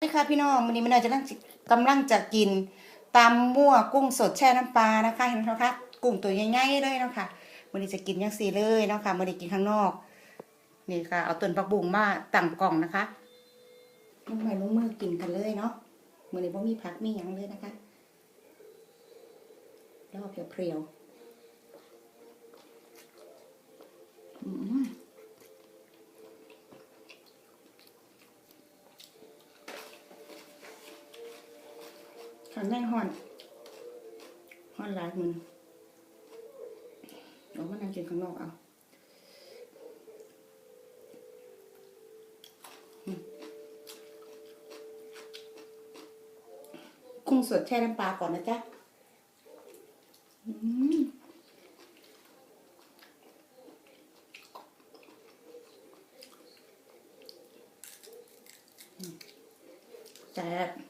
นี่ค่ะพี่น้องวันนี้มันอาจจะนั่งกำลังจะกินตำมั่วกุ้งสดแช่น้ำปลานะคะเห็นไหมคะกุ้งตัวใหญ่ๆเลยเนาะค่ะวันนี้จะกินยังสีเลยเนาะค่ะวันนี้กินข้างนอกนี่ค่ะ เอาต้นผักบุ้งมาตั้งกล่องนะคะลงไปลงมือกินกันเลยเนาะวันนี้พ่มีผักมีหยังเลยนะคะแล้วเพียวๆอืม ขันแม่ห่ อนห่อนหลายมือเอามานั่งกินข้างนอกเอาอืมกุ้งสดแช่น้ำปลาก่อนนะจ๊ะแซ่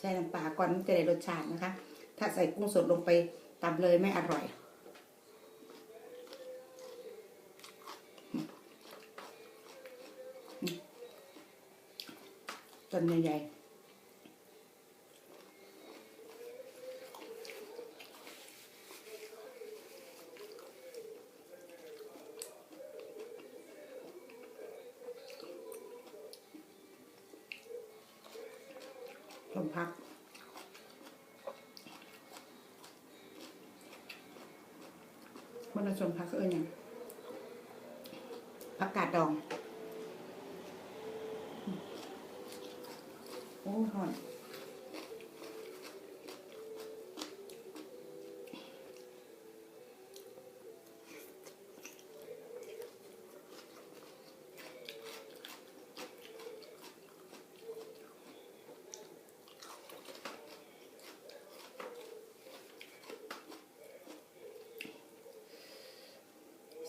ใส่น้ำปลาก่อนมันจะได้รสชาตินะคะ ถ้าใส่กุ้งสดลงไปตำเลยไม่อร่อยต้นใหญ่ๆ ลมพักมันผสมพักเอิญอย่างผักกาดดอง โอ้หอน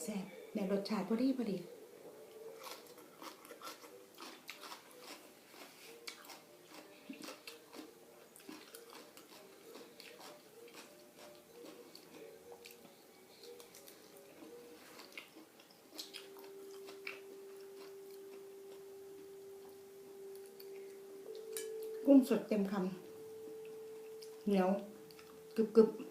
แซ่บใน รสชาติพอดีพอดีกุ้งสดเต็มคำเหนียวกรึบกึบ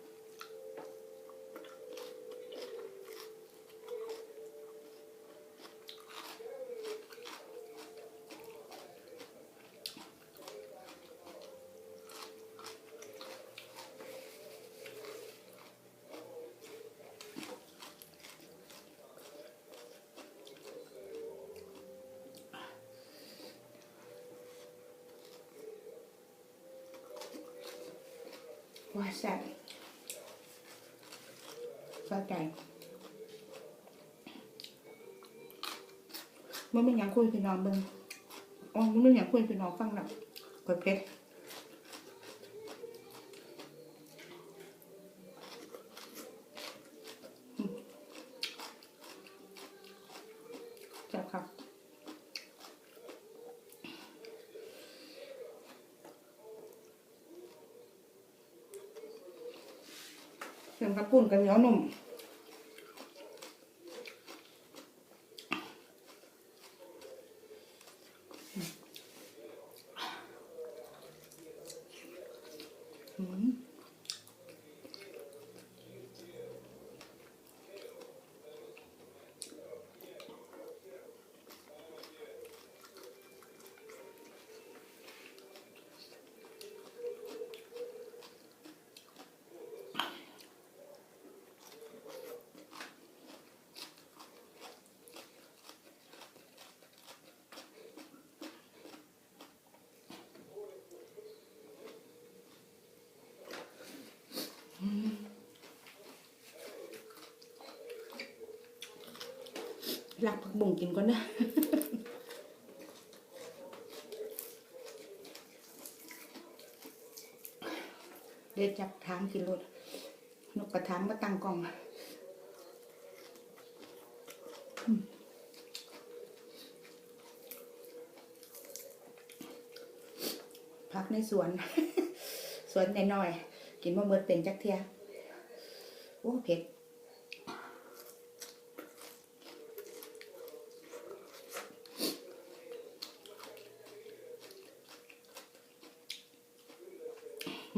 ว้าแซ่บสะใจมันไม่อยากคุยพี่น้องเบิ่งอ๋อมันไม่อยากคุยพี่น้องฟังหรอกกดเพชรจับครับ เสียงกระปุ่นกับเหนียวหนุ่มอืม รักผักบุ้งกินก่อนนะเดี๋ยวจับทางกินรถนกกระทางมาตั้งกล่องพักในสวน สวนน้อยๆกินมะเมือเป็นจักเทียโอ้เผ็ด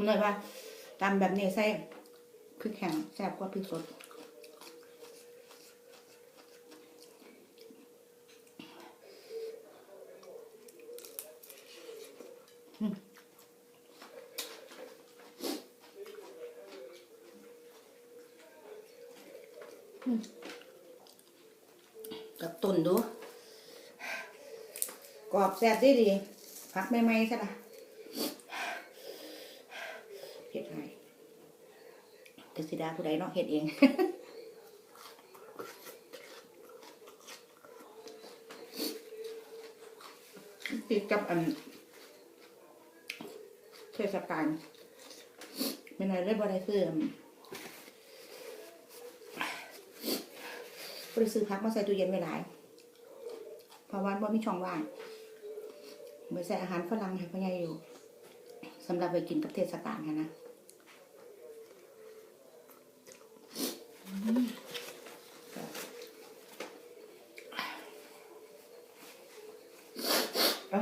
มันเลยว่าตำแบบนี้ใส่พริกแห้งแซ่บกว่าพริกสดกับตุนดูกรอบแซ่บดีดีพักใหม่ๆซะละเฮ็ดให้ กสิดาผู้ใดเนาะเฮ็ดเองติดกับอันเทศกาลไม่น้อยเลยบ่ได้ซื้ออันบ่ได้ซื้อพักมาใส่ตู้เย็นไว้หลายเพราะว่าบ่มีช่องว่างเมื่อใส่อาหารฝรั่งให้พ่อใหญ่อยู่สำหรับไปกินกับเทศกาลค่ะนะอืมอ่า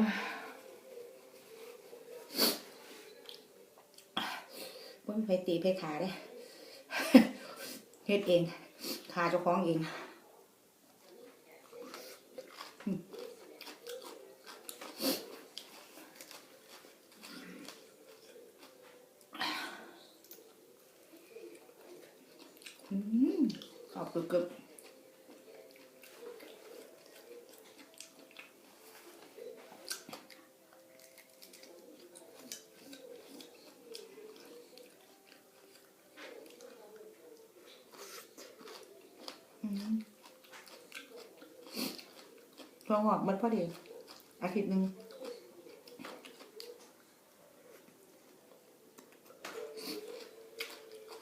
บ่มี ไปตีไปขาได้เฮ็ดเอง ขาเจ้าของเองอืมขอบคุณ วงอกมันพอดี อาทิตย์หนึ่ง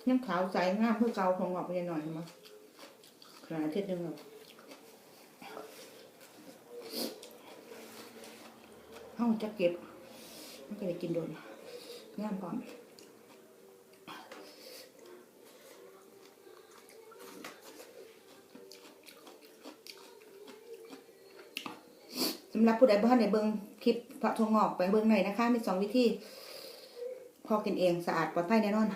ยังขาวใสงามเพื่อเกาทองงอกไปหน่อยมั้ยขนาดอาทิตย์หนึ่งหรอกเฮาจะเก็บ มันก็ได้กินโดนงามพร้อม สำหรับผู้ใดบ้านในเบิงคลิปพระทองงอกไปเบิงหน่อยนะคะ มีสองวิธี พอกินเองสะอาดปลอดภัยแน่นอน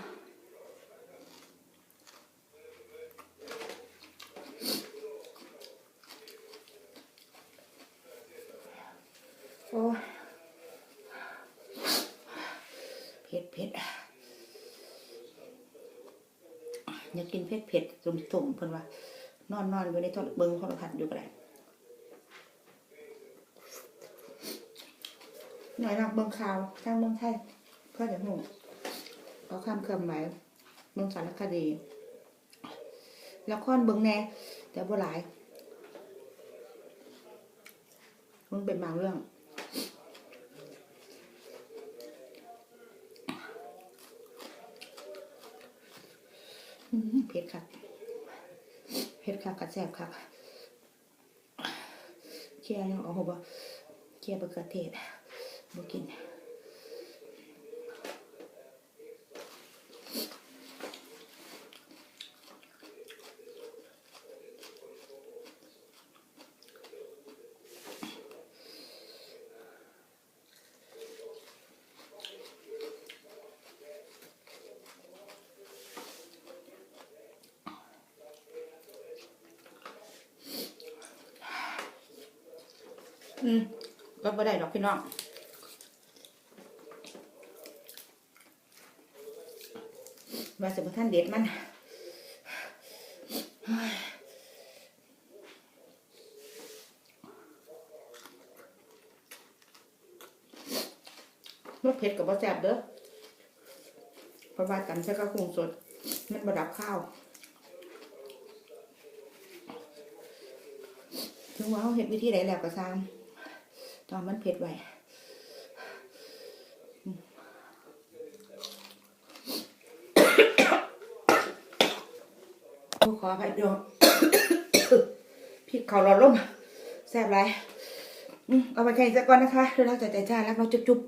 โอ้เผ็ดเผ็ดอยากกินเผ็ดเผ็ดตุ่มตุ่มๆเพิ่นว่านอนนอนอยู่ในโทรเบิงโทรทัศน์อยู่ก็ได้ หน่อยนักเบิงข่าวทางเมืองไทยเพื่อจะหูเขาคำเคำไหวเมืองสารคดีละครเบิงแน่แต่บ่หลายมึงเป็นบางเรื่องเผ็ดค่ะเผ็ดค่ะกัดแสบค่ะเคี่ยวยังเอาหัวบ่เคี่ยวบะเขือเทศ บ่กินอืมก็บ่ได้ดอกพี่น้อง ว่าสิบ่ท่านเด็ดมันรสเผ็ดกับบ่แซ่บเด้อเพราะว่ากันใช้ข้าวคุ้งสดมันบ่ดับข้าว ถึงว่าเขาเห็ดวิธีไหนแล้วก็ซ้ำตอนมันเผ็ดไว้อืมโอ้ ขออภัยด้วยพี่เขาหลอนร่มแซ่บไรเอาไปแข่งสักก่อนนะคะเดี๋ยวเราจะใจจ้าแล้วเราจุ๊บ